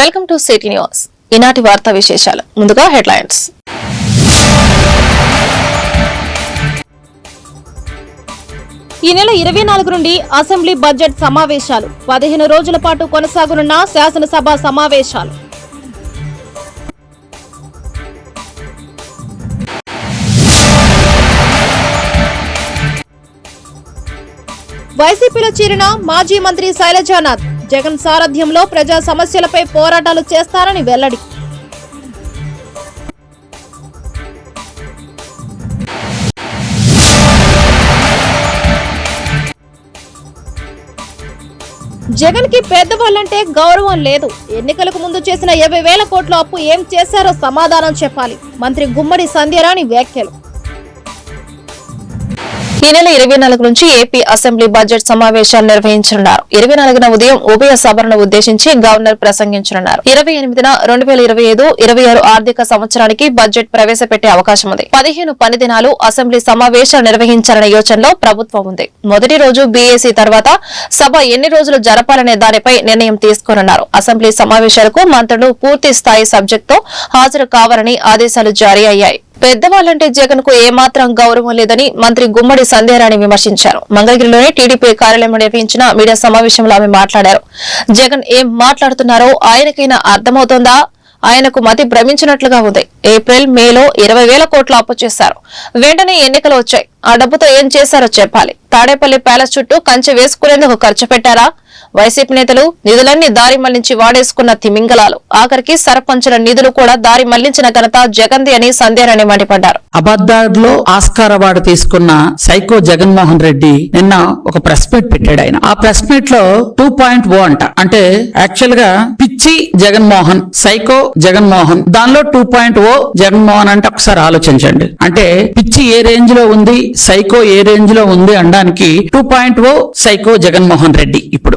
Welcome to city news. ఈనాటి వార్తా విశేషాలు. ముందుగా హెడ్లైన్స్. ఈ నెల ఇరవై నాలుగు నుండి అసెంబ్లీ బడ్జెట్ సమావేశాలు. పదిహేను రోజుల పాటు కొనసాగనున్న శాసనసభ సమావేశాలు. వైసీపీలో చేరిన మాజీ మంత్రి శైలజానాథ్ జగన్ సారథ్యంలో ప్రజా సమస్యలపై పోరాటాలు చేస్తారని వెల్లడి. జగన్కి పెద్దవాళ్ళంటే గౌరవం లేదు. ఎన్నికలకు ముందు చేసిన యాభై వేల కోట్ల అప్పు ఏం చేశారో సమాధానం చెప్పాలి. మంత్రి గుమ్మడి సంధ్యరాణి వ్యాఖ్యలు. ఈ నెల ఇరవై నాలుగు నుంచి ఏపీ అసెంబ్లీ బడ్జెట్ సమావేశాలు నిర్వహించనున్నారు. ఇరవై నాలుగున ఉదయం ఉభయ సభలను ఉద్దేశించి గవర్నర్ ప్రసంగించనున్నారు. ఇరవై ఎనిమిదిన రెండు వేల ఇరవై ఐదు ఇరవై ఆరు ఆర్థిక సంవత్సరానికి బడ్జెట్ ప్రవేశపెట్టే అవకాశం ఉంది. పదిహేను పని దినాలు అసెంబ్లీ సమావేశాలు నిర్వహించాలనే యోచనలో ప్రభుత్వం ఉంది. మొదటి రోజు బీఏసీ తర్వాత సభ ఎన్ని రోజులు జరపాలనే దానిపై నిర్ణయం తీసుకోనున్నారు. అసెంబ్లీ సమావేశాలకు మంత్రులు పూర్తి స్థాయి సబ్జెక్టుతో హాజరు కావాలని ఆదేశాలు జారీ అయ్యాయి. పెద్దవాళ్ళంటే జగన్కు ఏమాత్రం గౌరవం లేదని మంత్రి గుమ్మడి సంధ్యారాణి విమర్శించారు. మంగళగిరిలోని టీడీపీ కార్యాలయంలో నిర్వహించిన మీడియా సమావేశంలో ఆమె మాట్లాడారు. జగన్ ఏం మాట్లాడుతున్నారో ఆయనకైనా అర్థమవుతోందా? ఆయనకు మతి భ్రమించినట్లుగా ఉంది. ఏప్రిల్ మేలో ఇరవై వేల కోట్లు అప్పు చేశారు. వెంటనే ఎన్నికలు వచ్చాయి. ఆ డబ్బుతో ఏం చేశారో చెప్పాలి. తాడేపల్లి ప్యాలెస్ చుట్టూ కంచె వేసుకునేందుకు ఖర్చు పెట్టారా? వైసీపీ నేతలు నిధులన్నీ దారి మళ్ళించి వాడేసుకున్న తిమింగలాలు. ఆఖరికి సర్పంచుల నిధులు కూడా దారి మళ్ళించిన ఘనత జగన్ది అని సందేహాన్ని మండిపడ్డారు. అబద్దాడ్లో ఆస్కార్ అవార్డు తీసుకున్న సైకో జగన్మోహన్ రెడ్డి నిన్న ఒక ప్రెస్ మీట్ పెట్టాడు ఆయన. ఆ ప్రెస్ మీట్లో టూ పాయింట్ ఓ అంట. అంటే యాక్చువల్గా పిచ్చి జగన్మోహన్ సైకో జగన్మోహన్. దానిలో టూ పాయింట్ ఓ జగన్మోహన్ అంటే. ఒకసారి ఆలోచించండి. అంటే పిచ్చి ఏ రేంజ్లో ఉంది సైకో ఏ రేంజ్లో ఉంది అనడానికి two point O psycho Jaganmohan Reddy ఇప్పుడు.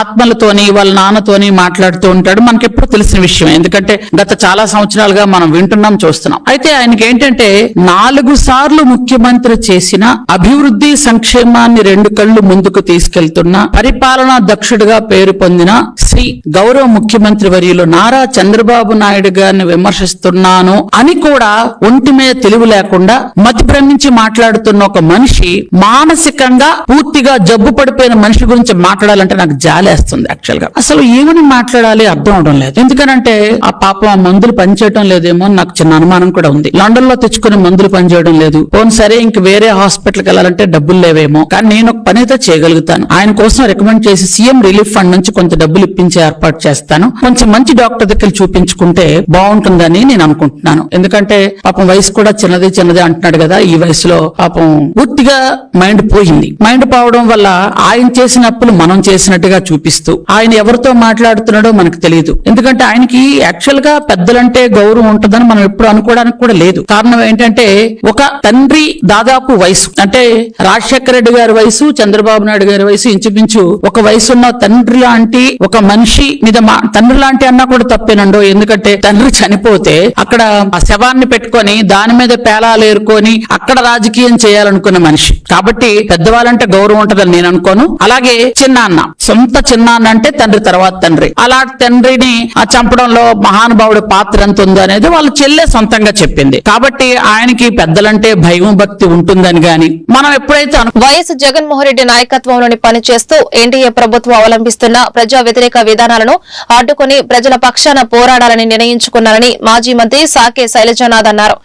ఆత్మలతోని వాళ్ళ నాన్నతోని మాట్లాడుతూ ఉంటాడు. మనకి ఎప్పుడు తెలిసిన విషయం ఎందుకంటే గత చాలా సంవత్సరాలుగా మనం వింటున్నాం చూస్తున్నాం. అయితే ఆయనకి ఏంటంటే నాలుగు సార్లు ముఖ్యమంత్రి చేసిన అభివృద్ధి సంక్షేమాన్ని రెండు కళ్ళు ముందుకు తీసుకెళ్తున్న పరిపాలనా దక్షుడిగా పేరు పొందిన శ్రీ గౌరవ ముఖ్యమంత్రి వర్యులు నారా చంద్రబాబు నాయుడు గారిని విమర్శిస్తున్నాను అని కూడా ఒంటి మీద తెలివి లేకుండా మతి భ్రమించి మాట్లాడుతున్న ఒక మనిషి మానసికంగా పూర్తిగా జబ్బు పడిపోయిన మనిషి గురించి మాట్లాడాలంటే నాకు జాలేస్తుంది యాక్చువల్గా. అసలు ఏమని మాట్లాడాలి అర్థం అవడం లేదు. ఎందుకనంటే ఆ పాపం ఆ మందులు పనిచేయడం లేదేమో నాకు చిన్న అనుమానం కూడా ఉంది. లండన్లో తెచ్చుకుని మందులు పనిచేయడం లేదు. పోను సరే ఇంక వేరే హాస్పిటల్కి వెళ్ళాలంటే డబ్బులు లేవేమో. కానీ నేను ఒక పని అయితే చేయగలుగుతాను. ఆయన కోసం రికమెండ్ చేసి సీఎం రిలీఫ్ ఫండ్ నుంచి కొంత డబ్బులు ఇప్పించే ఏర్పాటు చేస్తాను. కొంచెం మంచి డాక్టర్ దగ్గర చూపించుకుంటే బాగుంటుందని నేను అనుకుంటున్నాను. ఎందుకంటే పాపం వయసు కూడా చిన్నది చిన్నది అంటున్నాడు కదా. ఈ వయసులో పాపం పూర్తిగా మైండ్ పోయింది. మైండ్ పోవడం వల్ల ఆయన చేసిన అప్పులు మనం చేసినట్టుగా చూపిస్తూ ఆయన ఎవరితో మాట్లాడుతున్నాడో మనకు తెలియదు. ఎందుకంటే ఆయనకి యాక్చువల్గా పెద్దలంటే గౌరవం ఉంటుందని మనం ఎప్పుడు అనుకోవడానికి కూడా లేదు. కారణం ఏంటంటే ఒక తండ్రి దాదాపు వయసు. అంటే రాజశేఖర రెడ్డి గారి వయసు చంద్రబాబు నాయుడు గారి వయసు ఇంచుమించు ఒక వయసు ఉన్న తండ్రి లాంటి ఒక మనిషి మీద మా- తండ్రి లాంటి అన్నా కూడా తప్పేనండో. ఎందుకంటే తండ్రి చనిపోతే అక్కడ ఆ శవాన్ని పెట్టుకొని దాని మీద పేలాలు ఏరుకొని అక్కడ రాజకీయం చేయాలనుకున్న మనిషి. కాబట్టి పెద్దవాళ్ళంటే గౌరవం ఉంటదని నేను అనుకోను. అలాగే చిన్నాన్న సొంత చిన్నాన్న అంటే తండ్రి తర్వాత తండ్రి. అలా తండ్రిని ఆ చంపడంలో మహానుభావుడి పాత్ర ఎంత ఉందో అనేది వాళ్ళ చెల్లె సొంతంగా చెప్పింది. కాబట్టి ఆయనకి పెద్దలంటే భయం భక్తి ఉంటుందని గాని మనం ఎప్పుడైతే వైఎస్ జగన్మోహన్ రెడ్డి నాయకత్వంలోని పనిచేస్తూ ఎన్డీఏ ప్రభుత్వం అవలంబిస్తున్న ప్రజా వ్యతిరేక విధానాలను అడ్డుకుని ప్రజల పక్షాన పోరాడాలని నిర్ణయించుకున్నారని మాజీ మంత్రి సాకే శైలజానాథ్ అన్నారు.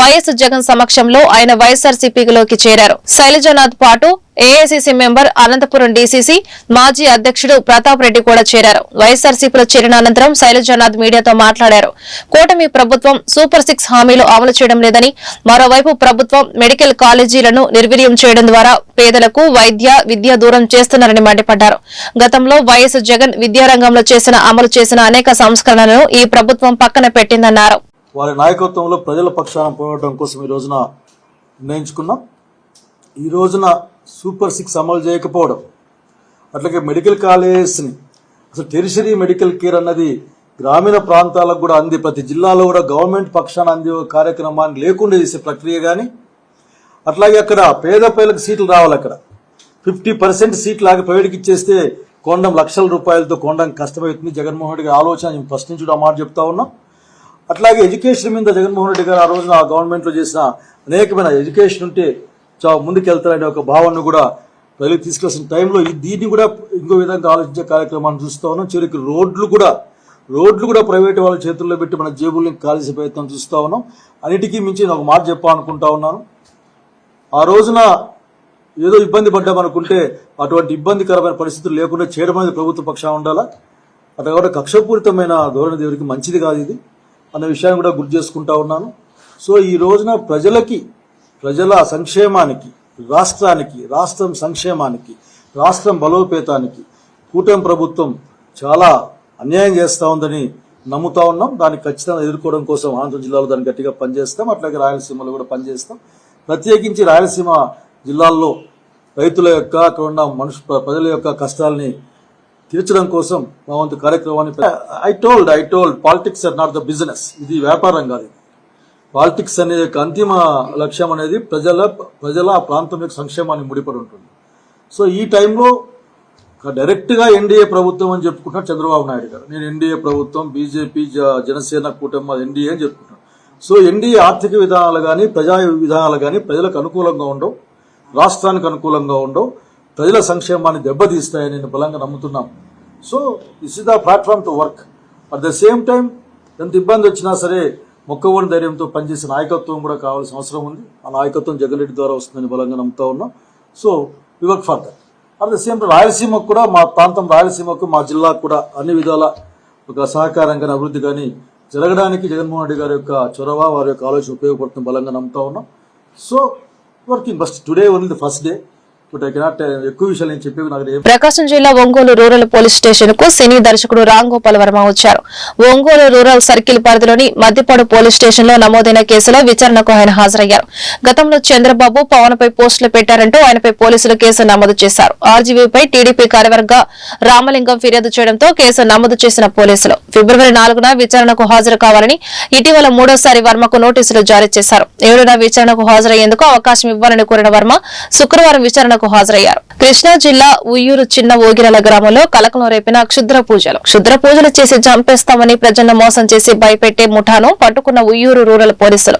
వైఎస్ జగన్ సమక్షంలో ఆయన వైఎస్ఆర్సీపీలోకి చేరారు. శైలజానాథ్ పాటు ఏఐసిసి మెంబర్ అనంతపురం డీసీసీ మాజీ అధ్యక్షుడు ప్రతాప్ రెడ్డి కూడా చేరారు. వైఎస్ఆర్సీపీలో చేరిన అనంతరం శైలజనాథ్ మీడియాతో మాట్లాడారు. కూటమి ప్రభుత్వం సూపర్ సిక్స్ హామీలు అమలు చేయడం లేదని మరోవైపు ప్రభుత్వం మెడికల్ కాలేజీలను నిర్వీర్యం చేయడం ద్వారా పేదలకు వైద్య విద్య దూరం చేస్తున్నారని మండిపడ్డారు. గతంలో వైఎస్ జగన్ విద్యారంగంలో చేసిన అమలు చేసిన అనేక సంస్కరణలను ఈ ప్రభుత్వం పక్కన పెట్టిందన్నారు. వారి నాయకత్వంలో ప్రజల పక్షాన పోరాటం కోసం ఈ రోజున నిర్ణయించుకున్నాం. ఈ రోజున సూపర్ సిక్స్ అమలు చేయకపోవడం. అట్లాగే మెడికల్ కాలేజెస్ని అసలు టెరిషరీ మెడికల్ కేర్ అన్నది గ్రామీణ ప్రాంతాలకు కూడా అంది. ప్రతి జిల్లాలో కూడా గవర్నమెంట్ పక్షాన అందే ఒక కార్యక్రమాన్ని లేకుండా చేసే ప్రక్రియ కానీ అట్లాగే అక్కడ పేద పేదలకు సీట్లు రావాలి అక్కడ. ఫిఫ్టీ పర్సెంట్ సీట్లు ఆగి ప్రైవేట్కి ఇచ్చేస్తే కొండం లక్షల రూపాయలతో కొండం కష్టమవుతుంది. జగన్మోహన్ రెడ్డి గారి ఆలోచన మేము ఫస్ట్ నుంచి కూడా ఆ మాట చెప్తా ఉన్నాం. అట్లాగే ఎడ్యుకేషన్ మీద జగన్మోహన్ రెడ్డి గారు ఆ రోజున గవర్నమెంట్లో చేసిన అనేకమైన ఎడ్యుకేషన్ ఉంటే చా ముందుకెళ్తారనే ఒక భావనను కూడా ప్రజలకు తీసుకొస్తున్న టైంలో దీన్ని కూడా ఇంకో విధంగా ఆలోచించే కార్యక్రమాన్ని చూస్తా ఉన్నాం. చివరికి రోడ్లు కూడా రోడ్లు కూడా ప్రైవేట్ వాళ్ళ చేతుల్లో పెట్టి మన జేబుల్ని కాల్చే ప్రయత్నం చూస్తా ఉన్నాం. అన్నిటికీ మించి నేను ఒక మాట చెప్పాలనుకుంటా ఉన్నాను. ఆ రోజున ఏదో ఇబ్బంది పడ్డామనుకుంటే అటువంటి ఇబ్బందికరమైన పరిస్థితులు లేకుండా చేయడం అనేది ప్రభుత్వ పక్షం ఉండాలా? అట్లా కాబట్టి కక్షపూరితమైన ధోరణి దేవుడికి మంచిది కాదు ఇది అన్న విషయాన్ని కూడా గుర్తు చేసుకుంటా ఉన్నాను. సో ఈ రోజున ప్రజలకి ప్రజల సంక్షేమానికి రాష్ట్రానికి రాష్ట్రం సంక్షేమానికి రాష్ట్రం బలోపేతానికి కూటమి ప్రభుత్వం చాలా అన్యాయం చేస్తూ ఉందని నమ్ముతా ఉన్నాం. దాన్ని ఖచ్చితంగా ఎదుర్కోవడం కోసం ఆంధ్ర జిల్లాలో దాన్ని గట్టిగా పనిచేస్తాం. అట్లాగే రాయలసీమలో కూడా పనిచేస్తాం. ప్రత్యేకించి రాయలసీమ జిల్లాల్లో రైతుల యొక్క అక్కడ ఉన్న మనుషు ప్రజల యొక్క కష్టాలని తీర్చడం కోసం మా వంతు కార్యక్రమాన్ని I told I told politics are not the business ఇది వ్యాపారం కాదు పాలిటిక్స్ అనే యొక్క అంతిమ లక్ష్యం అనేది ప్రజల ప్రజల ఆ ప్రాంతం యొక్క సంక్షేమాన్ని ముడిపడి ఉంటుంది. సో ఈ టైంలో డైరెక్ట్గా ఎన్డీఏ ప్రభుత్వం అని చెప్పుకుంటున్నారు చంద్రబాబు నాయుడు గారు. నేను ఎన్డీఏ ప్రభుత్వం బీజేపీ జనసేన కూటమి ఎన్డీఏ అని చెప్పుకుంటున్నాను. సో ఎన్డీఏ ఆర్థిక విధానాలు కానీ ప్రజా విధానాలు కానీ ప్రజలకు అనుకూలంగా ఉండవు రాష్ట్రానికి అనుకూలంగా ఉండవు ప్రజల సంక్షేమాన్ని దెబ్బతీస్తాయని నేను బలంగా నమ్ముతున్నాం so this is the platform to work at the same time ఎంత ఇబ్బంది వచ్చినా సరే మొక్కవోని ధైర్యంతో పనిచేసే నాయకత్వం కూడా కావాల్సిన అవసరం ఉంది. ఆ నాయకత్వం జగన్ రెడ్డి ద్వారా వస్తుందని బలంగా నమ్ముతా ఉన్నాం. So we work for that at the same రాయలసీమకు కూడా మా ప్రాంతం రాయలసీమకు మా జిల్లాకు కూడా అన్ని విధాల ఒక సహకారం కానీ అభివృద్ధి కానీ జరగడానికి జగన్మోహన్ రెడ్డి గారి యొక్క చొరవ వారి యొక్క ఆలోచన ఉపయోగపడుతుంది బలంగా నమ్ముతా ఉన్నాం. So working first today only the first day Prakasam జిల్లా ఒంగోలు రూరల్ పోలీస్ స్టేషన్కు సినీ దర్శకుడు రామ్ గోపాల్ వర్మ వచ్చారు. ఒంగోలు రూరల్ సర్కిల్ పరిధిలోని మద్దిపాడు పోలీస్ స్టేషన్లో నమోదైన కేసులో విచారణకు ఆయన హాజరయ్యారు. గతంలో చంద్రబాబు పవన్ పై పోస్టులు పెట్టారంటూ ఆయనపై పోలీసులు కేసు నమోదు చేశారు. ఆర్జీవీపై టీడీపీ కార్యవర్గ రామలింగం ఫిర్యాదు చేయడంతో కేసు నమోదు చేసిన పోలీసులు ఫిబ్రవరి నాలుగున విచారణకు హాజరు కావాలని ఇటీవల మూడోసారి వర్మకు నోటీసులు జారీ చేశారు. ఏడున విచారణకు హాజరయ్యేందుకు అవకాశం ఇవ్వాలని కోరిన వర్మ శుక్రవారం విచారణకు హాజరయ్యారు కృష్ణా జిల్లా ఉయ్యూరు చిన్న ఓగిరల గ్రామంలో కలకలం రేపిన క్షుద్ర పూజలు. క్షుద్ర పూజలు చేసి చంపేస్తామని ప్రజలను మోసం చేసి భయపెట్టే ముఠాను పట్టుకున్న ఉయ్యూరు రూరల్ పోలీసులు.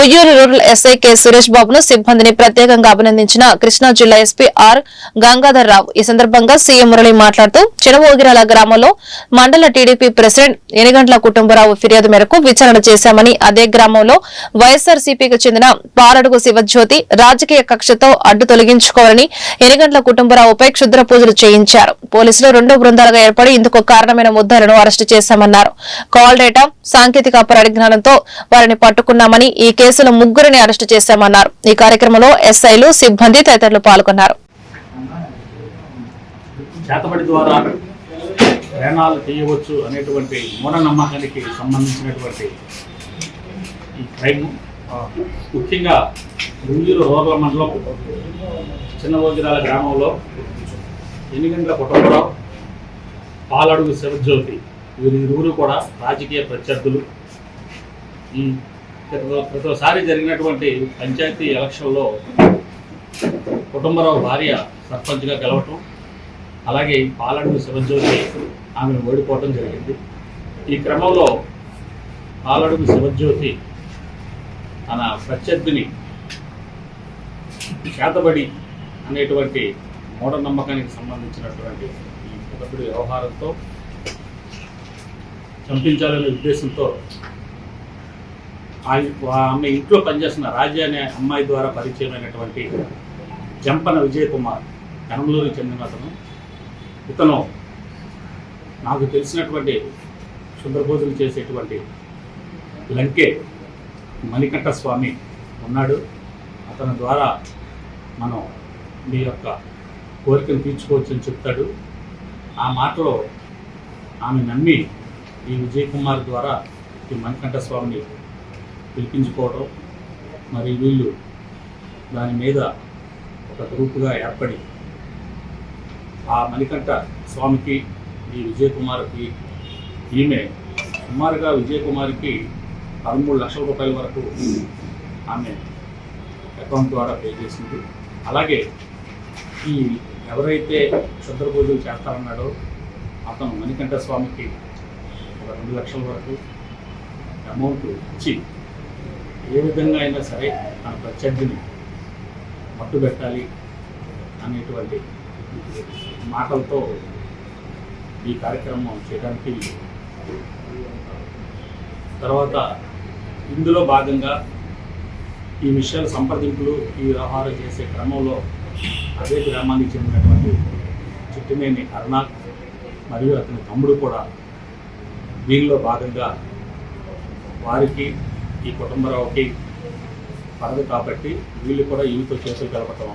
Uyyuru rural SI K Suresh బాబును సిబ్బందిని ప్రత్యేకంగా అభినందించిన కృష్ణా జిల్లా ఎస్పీ ఆర్ గంగాధర్ రావు. ఈ సందర్భంగా సీఎం మురళి మాట్లాడుతూ చినవోగిరాల గ్రామంలో మండల టీడీపీ ప్రెసిడెంట్ ఎనిగంట్ల కుటుంబరావు ఫిర్యాదు మేరకు విచారణ చేశామని అదే గ్రామంలో వైఎస్ఆర్సీపీకి చెందిన పారడుగు శివజ్యోతి రాజకీయ కక్షతో అడ్డు తొలగించుకోవాలని ఎనిగంట్ల కుటుంబరావుపై క్షుద్ర పూజలు చేయించారు. పోలీసులు రెండు బృందాలుగా ఏర్పడి ఇందుకు కారణమైన ముద్దలను అరెస్టు చేశామన్నారు. కాల్ డేటా సాంకేతిక పరిజ్ఞానంతో వారిని పట్టుకున్నామని ఈ కేసులో ముగ్గురిని అరెస్టు చేశామన్నారు. ఈ కార్యక్రమంలో ఎస్ఐలు సిబ్బంది తదితరులు పాల్గొన్నారు. చేతబడి ద్వారా ప్రయాణాలు చేయవచ్చు అనేటువంటి మూఢనమ్మకానికి సంబంధించినటువంటి ఈ క్రైమ్ ముఖ్యంగా ముంజూరు రూరల్ మండలం చిన్న చిన్నవోగిరాల గ్రామంలో ఎన్నిగంటల కుటుంబరావు పాలడుగు శివజ్యోతి. వీరిరువురు కూడా రాజకీయ ప్రత్యర్థులు. ప్రతిసారి జరిగినటువంటి పంచాయతీ ఎలక్షన్లో కుటుంబరావు భార్య సర్పంచ్గా గెలవటం అలాగే పాలడుగు శివజ్యోతి ఆమెను ఓడిపోవడం జరిగింది. ఈ క్రమంలో పాలడుగు శివజ్యోతి తన ప్రత్యర్థిని చేతబడి అనేటువంటి మూఢనమ్మకానికి సంబంధించినటువంటి ఈ మొదటి వ్యవహారంతో చంపించాలనే ఉద్దేశంతో ఆమె ఇంట్లో పనిచేస్తున్న రాజా అనే అమ్మాయి ద్వారా పరిచయమైనటువంటి జంపన విజయ్ కుమార్ కనమలూరుకి చెందిన అతను. ఇతను నాకు తెలిసినటువంటి శుభ్రబోధులు చేసేటువంటి లంకే మణికంఠ స్వామి ఉన్నాడు. అతని ద్వారా మనం మీ యొక్క కోరికను తీర్చుకోవచ్చని చెప్తాడు. ఆ మాటలో ఆమె నమ్మి ఈ విజయ్ కుమార్ ద్వారా ఈ మణికంఠ స్వామిని పిలిపించుకోవడం మరి వీళ్ళు దాని మీద ఒక గ్రూపుగా ఏర్పడి ఆ మణికంఠ స్వామికి ఈ విజయ్ కుమార్కి ఈమె సుమారుగా విజయ్ కుమార్కి పదమూడు లక్షల రూపాయల వరకు ఆమె అకౌంట్ ద్వారా పే చేసింది. అలాగే ఈ ఎవరైతే శుద్ర పూజలు చేస్తారన్నాడో అతను మణికంఠ స్వామికి ఒక రెండు లక్షల వరకు అమౌంట్ ఇచ్చి ఏ విధంగా అయినా సరే తన ప్రత్యర్థిని మట్టు పెట్టాలి అనేటువంటి మాటలతో ఈ కార్యక్రమం చేయడానికి తర్వాత ఇందులో భాగంగా ఈ విషయాల సంప్రదింపులు ఈ వ్యవహారం చేసే క్రమంలో అదే గ్రామానికి చెందినటువంటి చిట్టినేని అరుణాక్ మరియు అతని తమ్ముడు కూడా దీనిలో భాగంగా వారికి ఈ కుటుంబరావుకి పడదు కాబట్టి వీళ్ళు కూడా ఈతో చేతులు కలపటం.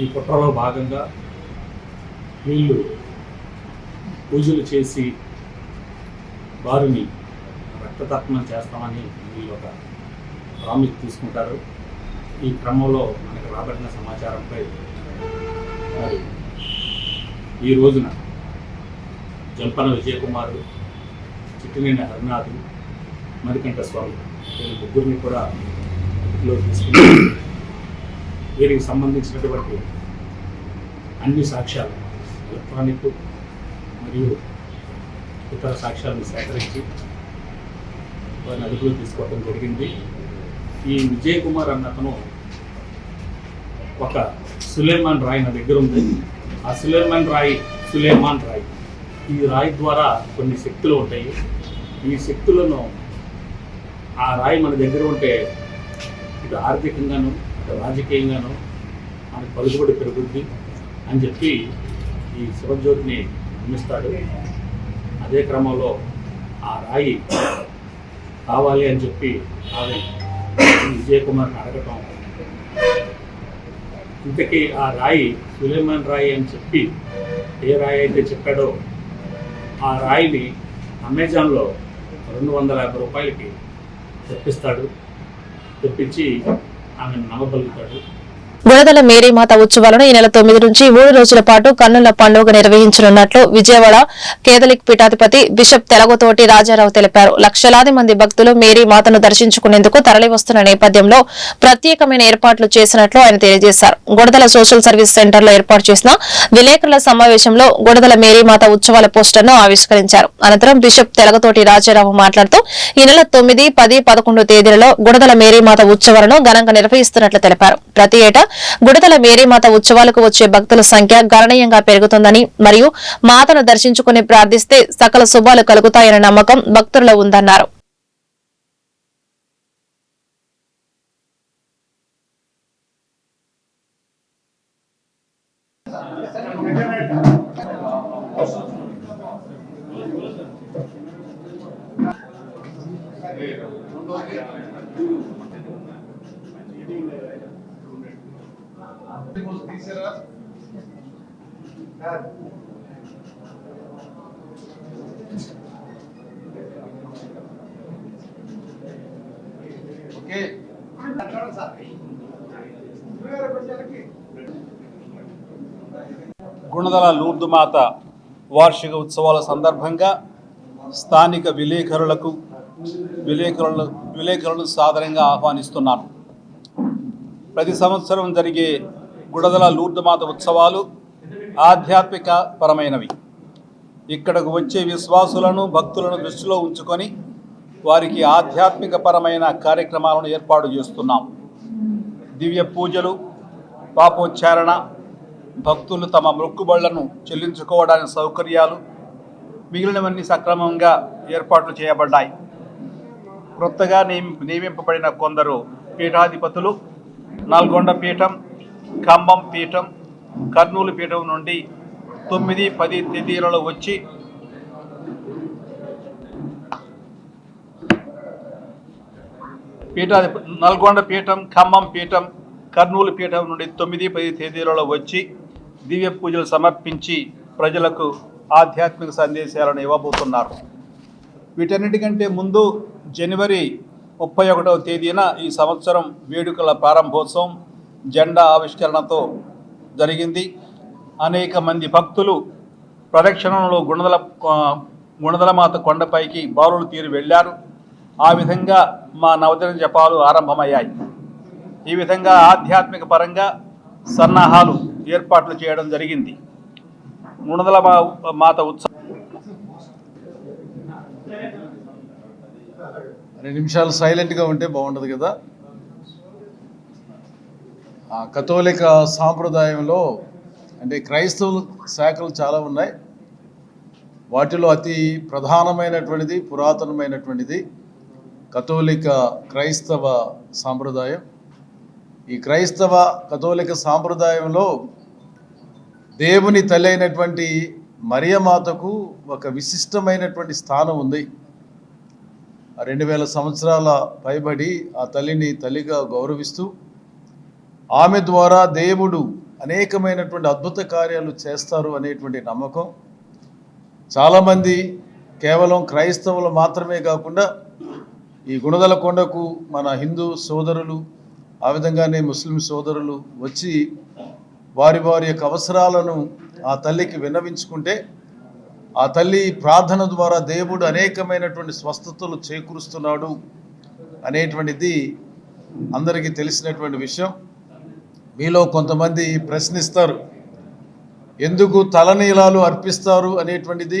ఈ కుట్రలో భాగంగా వీళ్ళు పూజలు చేసి వారిని రక్తతర్పణం చేస్తామని వీళ్ళు ఒక ప్రామిస్ తీసుకుంటారు. ఈ క్రమంలో మనకు రాబడిన సమాచారంపై మరి ఈ రోజున జంపన విజయకుమారు చిట్టినేని హరినాథ్ మరికంఠ స్వామి వీళ్ళ ముగ్గురిని కూడా అదుపులో తీసుకుని వీరికి సంబంధించినటువంటి అన్ని సాక్ష్యాలు ఎలక్ట్రానిక్ మరియు ఇతర సాక్ష్యాలను సేకరించి వారిని అదుపులో తీసుకోవడం జరిగింది. ఈ విజయ్ కుమార్ అన్న అతను ఒక సులేమాన్ రాయ్ నా దగ్గర ఉంది. ఆ సులేమాన్ రాయ్ సులేమాన్ రాయ్ ఈ రాయి ద్వారా కొన్ని శక్తులు ఉంటాయి. ఈ శక్తులను ఆ రాయి మన దగ్గర ఉంటే ఇటు ఆర్థికంగాను ఇటు రాజకీయంగాను మనకు పలుకుబడి పెరుగుద్ది అని చెప్పి ఈ శివజ్యోతిని నమ్మిస్తాడు. అదే క్రమంలో ఆ రాయి కావాలి అని చెప్పి ఆమె విజయ్ కుమార్ని అడగటం. ఇంతకీ ఆ రాయి సులేమాన్ రాయి అని చెప్పి ఏ రాయి అయితే చెప్పాడో ఆ రాయిని అమెజాన్లో రెండు వందల యాభై రూపాయలకి తెప్పిస్తాడు. తెప్పించి ఆమెను నమ్మగలుగుతాడు గుణదల మేరీమాత ఉత్సవాలను ఈ నెల తొమ్మిది నుంచి మూడు రోజుల పాటు కన్నుల పండుగ నిర్వహించనున్నట్లు విజయవాడ కేథలిక్ పీఠాధిపతి బిషప్ తెలగతోటి రాజారావు తెలిపారు. లక్షలాది మంది భక్తులు మేరీమాతను దర్శించుకునేందుకు తరలివస్తున్న నేపథ్యంలో ప్రత్యేకమైన ఏర్పాట్లు చేసినట్లు ఆయన తెలియజేశారు. గుణదల సోషల్ సర్వీస్ సెంటర్లో ఏర్పాటు చేసిన విలేకరుల సమావేశంలో గుణదల మేరీమాత ఉత్సవాల పోస్టర్ను ఆవిష్కరించారు. అనంతరం బిషప్ తెలగతోటి రాజారావు మాట్లాడుతూ ఈ నెల తొమ్మిది పది పదకొండు తేదీలలో గుణదల మేరీమాత ఉత్సవాలను ఘనంగా నిర్వహిస్తున్నట్లు తెలిపారు. ప్రతి ఏటా గుడతల మేరీమాత ఉత్సవాలకు వచ్చే భక్తుల సంఖ్య గణనీయంగా పెరుగుతుందని మరియు మాతను దర్శించుకుని ప్రార్థిస్తే సకల శుభాలు కలుగుతాయన్న నమ్మకం భక్తుల్లో ఉందన్నారు. గుణదల లూర్దు మాత వార్షిక ఉత్సవాల సందర్భంగా స్థానిక విలేకరులకు విలేకరుల విలేకరులను సాధారణంగా ఆహ్వానిస్తున్నాను. ప్రతి సంవత్సరం జరిగే బుడదల లూర్దు మాత ఉత్సవాలు ఆధ్యాత్మిక పరమైనవి ఇక్కడకు వచ్చే విశ్వాసులను భక్తులను దృష్టిలో ఉంచుకొని వారికి ఆధ్యాత్మిక పరమైన కార్యక్రమాలను ఏర్పాటు చేస్తున్నాం. దివ్య పూజలు పాపోచ్చారణ భక్తులు తమ మొక్కుబళ్ళను చెల్లించుకోవడానికి సౌకర్యాలు మిగిలినవన్నీ సక్రమంగా ఏర్పాట్లు చేయబడ్డాయి. క్రొత్తగా నియమి నియమింపబడిన కొందరు పీఠాధిపతులు నల్గొండ పీఠం ఖమ్మం పీఠం కర్నూలు పీఠం నుండి తొమ్మిది పది తేదీలలో వచ్చి పీఠాధి నల్గొండ పీఠం ఖమ్మం పీఠం కర్నూలు పీఠం నుండి తొమ్మిది పది తేదీలలో వచ్చి దివ్య పూజలు సమర్పించి ప్రజలకు ఆధ్యాత్మిక సందేశాలను ఇవ్వబోతున్నారు. వీటన్నిటికంటే ముందు జనవరి ముప్పై ఒకటవ తేదీన ఈ సంవత్సరం వేడుకల ప్రారంభోత్సవం జెండా ఆవిష్కరణతో జరిగింది. అనేక మంది భక్తులు ప్రదక్షిణంలో గుణదల గుణదలమాత కొండపైకి బారులు తీరి వెళ్ళారు. ఆ విధంగా మా నవదిన జపాలు ఆరంభమయ్యాయి. ఈ విధంగా ఆధ్యాత్మిక పరంగా సన్నాహాలు ఏర్పాట్లు చేయడం జరిగింది. గుణదల మా- మాత ఉత్సవం రెండు నిమిషాలు సైలెంట్గా ఉంటే బాగుంటుంది కదా. కథోలిక సాంప్రదాయంలో అంటే క్రైస్తవ శాఖలు చాలా ఉన్నాయి. వాటిలో అతి ప్రధానమైనటువంటిది పురాతనమైనటువంటిది కథోలిక క్రైస్తవ సాంప్రదాయం. ఈ క్రైస్తవ కథోలిక సాంప్రదాయంలో దేవుని తల్లి అయినటువంటి మరియమాతకు ఒక విశిష్టమైనటువంటి స్థానం ఉంది. రెండు వేల సంవత్సరాల పైబడి ఆ తల్లిని తల్లిగా గౌరవిస్తూ ఆమె ద్వారా దేవుడు అనేకమైనటువంటి అద్భుత కార్యాలు చేస్తారు అనేటువంటి నమ్మకం. చాలామంది కేవలం క్రైస్తవులు మాత్రమే కాకుండా ఈ గుణదల కొండకు మన హిందూ సోదరులు ఆ విధంగానే ముస్లిం సోదరులు వచ్చి వారి వారి యొక్క అవసరాలను ఆ తల్లికి విన్నవించుకుంటే ఆ తల్లి ప్రార్థన ద్వారా దేవుడు అనేకమైనటువంటి స్వస్థతలు చేకూరుస్తున్నాడు అనేటువంటిది అందరికీ తెలిసినటువంటి విషయం. మీలో కొంతమంది ప్రశ్నిస్తారు ఎందుకు తలనీలాలు అర్పిస్తారు? అనేటువంటిది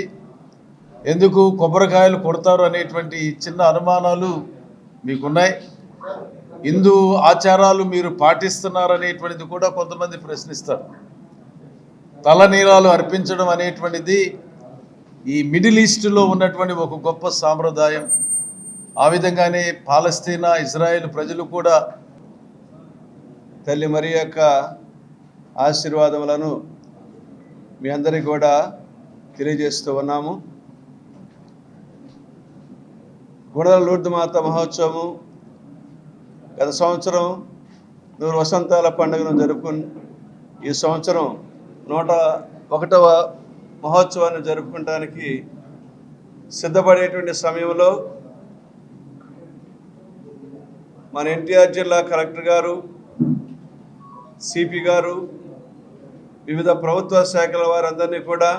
ఎందుకు కొబ్బరికాయలు కొడతారు? అనేటువంటి చిన్న అనుమానాలు మీకున్నాయి. హిందూ ఆచారాలు మీరు పాటిస్తున్నారు అనేటువంటిది కూడా కొంతమంది ప్రశ్నిస్తారు. తలనీలాలు అర్పించడం అనేటువంటిది ఈ మిడిల్ ఈస్ట్లో ఉన్నటువంటి ఒక గొప్ప సాంప్రదాయం. ఆ విధంగానే పాలస్తీనా ఇజ్రాయెల్ ప్రజలు కూడా తల్లి మరి యొక్క ఆశీర్వాదములను మీ అందరికి కూడా తెలియజేస్తూ ఉన్నాము. గుడల లూర్దు మాత మహోత్సవము గత సంవత్సరం నూరు వసంతాల పండుగను జరుపుకుని ఈ సంవత్సరం నూట ఒకటవ మహోత్సవాన్ని జరుపుకోవడానికి సిద్ధపడేటువంటి సమయంలో మన ఎన్టీఆర్ జిల్లా కలెక్టర్ గారు సిపి గారు వివిధ ప్రభుత్వ శాఖల వారందరినీ కూడా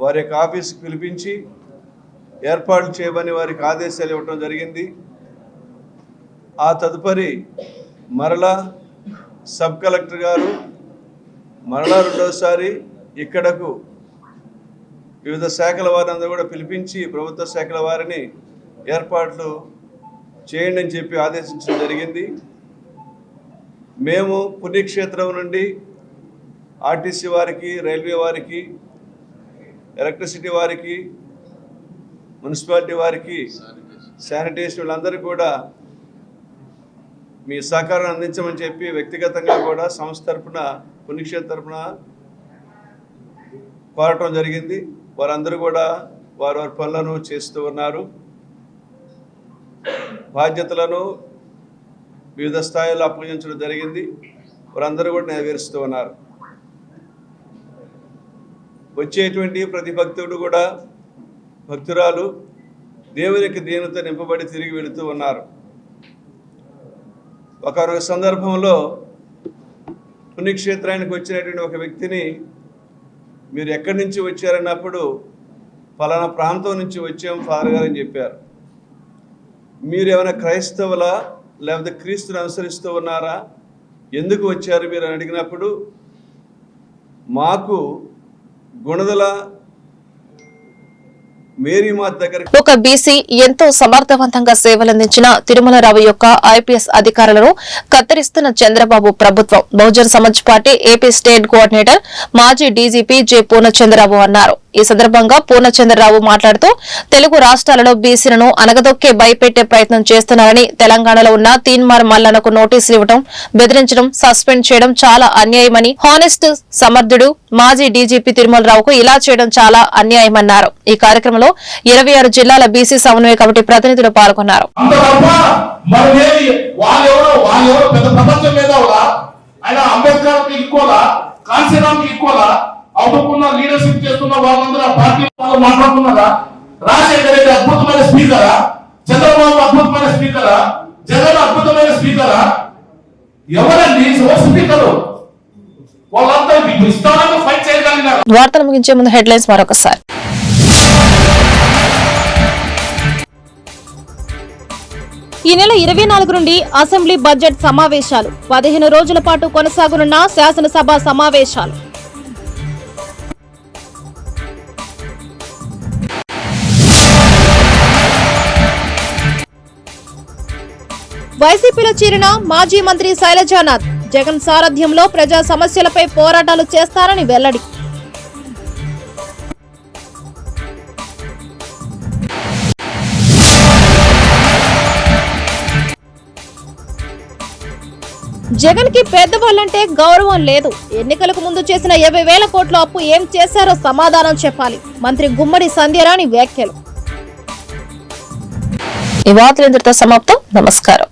వారి యొక్క ఆఫీస్కి పిలిపించి ఏర్పాట్లు చేయమని వారికి ఆదేశాలు ఇవ్వటం జరిగింది. ఆ తదుపరి మరలా సబ్ కలెక్టర్ గారు మరలా రెండోసారి ఇక్కడకు వివిధ శాఖల వారిని అందరూ కూడా పిలిపించి ప్రభుత్వ శాఖల వారిని ఏర్పాట్లు చేయండి అని చెప్పి ఆదేశించడం జరిగింది. మేము పుణ్యక్షేత్రం నుండి ఆర్టీసీ వారికి రైల్వే వారికి ఎలక్ట్రిసిటీ వారికి మున్సిపాలిటీ వారికి శానిటేషన్ వీళ్ళందరికీ కూడా మీ సహకారం అందించమని చెప్పి వ్యక్తిగతంగా కూడా సంస్థ తరఫున పుణ్యక్షేత్ర తరపున కోరటం జరిగింది. వారందరూ కూడా వారి వారి పనులను చేస్తూ ఉన్నారు. బాధ్యతలను వివిధ స్థాయిలో అప్పగించడం జరిగింది. వారందరూ కూడా నెరవేరుస్తూ ఉన్నారు. వచ్చేటువంటి ప్రతి భక్తుడు కూడా భక్తురాలు దేవునికి దీనితో నింపబడి తిరిగి వెళుతూ ఉన్నారు. ఒకనొక సందర్భంలో పుణ్యక్షేత్రానికి వచ్చినటువంటి ఒక వ్యక్తిని మీరు ఎక్కడి నుంచి వచ్చారన్నప్పుడు ఫలానా ప్రాంతం నుంచి వచ్చాం ఫాదర్ గారు అని చెప్పారు. మీరు ఏమైనా క్రైస్తవులా? లేకపోతే క్రీస్తుని అనుసరిస్తూ ఉన్నారా? ఎందుకు వచ్చారు మీరు అని అడిగినప్పుడు మాకు గుణదల ఒక బీసీ ఎంతో సమర్థవంతంగా సేవలందించిన తిరుమలరావు యొక్క ఐపీఎస్ అధికారులను కత్తిరిస్తున్న చంద్రబాబు ప్రభుత్వం. Bahujan Samaj party AP state coordinator మాజీ డీజీపీ జె పూర్ణచంద్రరావు అన్నారు. ఈ సందర్భంగా పూర్ణచంద్రరావు మాట్లాడుతూ తెలుగు రాష్ట్రాలలో బీసీలను అనగదొక్కే భయపెట్టే ప్రయత్నం చేస్తున్నారని తెలంగాణలో ఉన్న తీన్మార్ మల్లనకు నోటీసులు ఇవ్వడం బెదిరించడం సస్పెండ్ చేయడం చాలా అన్యాయమని హానెస్ట్ సమర్థుడు మాజీ డీజీపీ తిరుమలరావుకు ఇలా చేయడం చాలా అన్యాయమన్నారు. ఈ కార్యక్రమంలో ఇరవై ఆరు జిల్లాల బీసీ సమన్వయ కమిటీ ప్రతినిధులు పాల్గొన్నారు. లీడర్షిప్ చేస్తున్న వాళ్ళందరూ పార్టీ మాట్లాడుతున్నారా? రాజశేఖర రెడ్డి అద్భుతమైన స్పీకరా చంద్రబాబు అద్భుతమైన స్పీకరా జగన్ అద్భుతమైన స్పీకరా ఎవరండి? స్పీకరు వార్తలు ముగించే ముందు హెడ్లైన్స్ మరొకసారి. ఈ నెల ఇరవై నాలుగు నుండి అసెంబ్లీ బడ్జెట్ సమావేశాలు. పదిహేను రోజుల పాటు కొనసాగనున్న శాసనసభ సమావేశాలు. వైసీపీలో చేరిన మాజీ మంత్రి శైలజానాథ్ జగన్ సారథ్యంలో ప్రజా సమస్యలపై పోరాటాలు చేస్తారని వెల్లడి. జగన్కి పెద్దవాళ్ళంటే గౌరవం లేదు. ఎన్నికలకు ముందు చేసిన యాభై వేల కోట్ల అప్పు ఏం చేశారో సమాధానం చెప్పాలి. మంత్రి గుమ్మడి సంధ్యరాణి వ్యాఖ్యలు. ఈ వార్తలు ఇంతటితో సమాప్తం. నమస్కారం.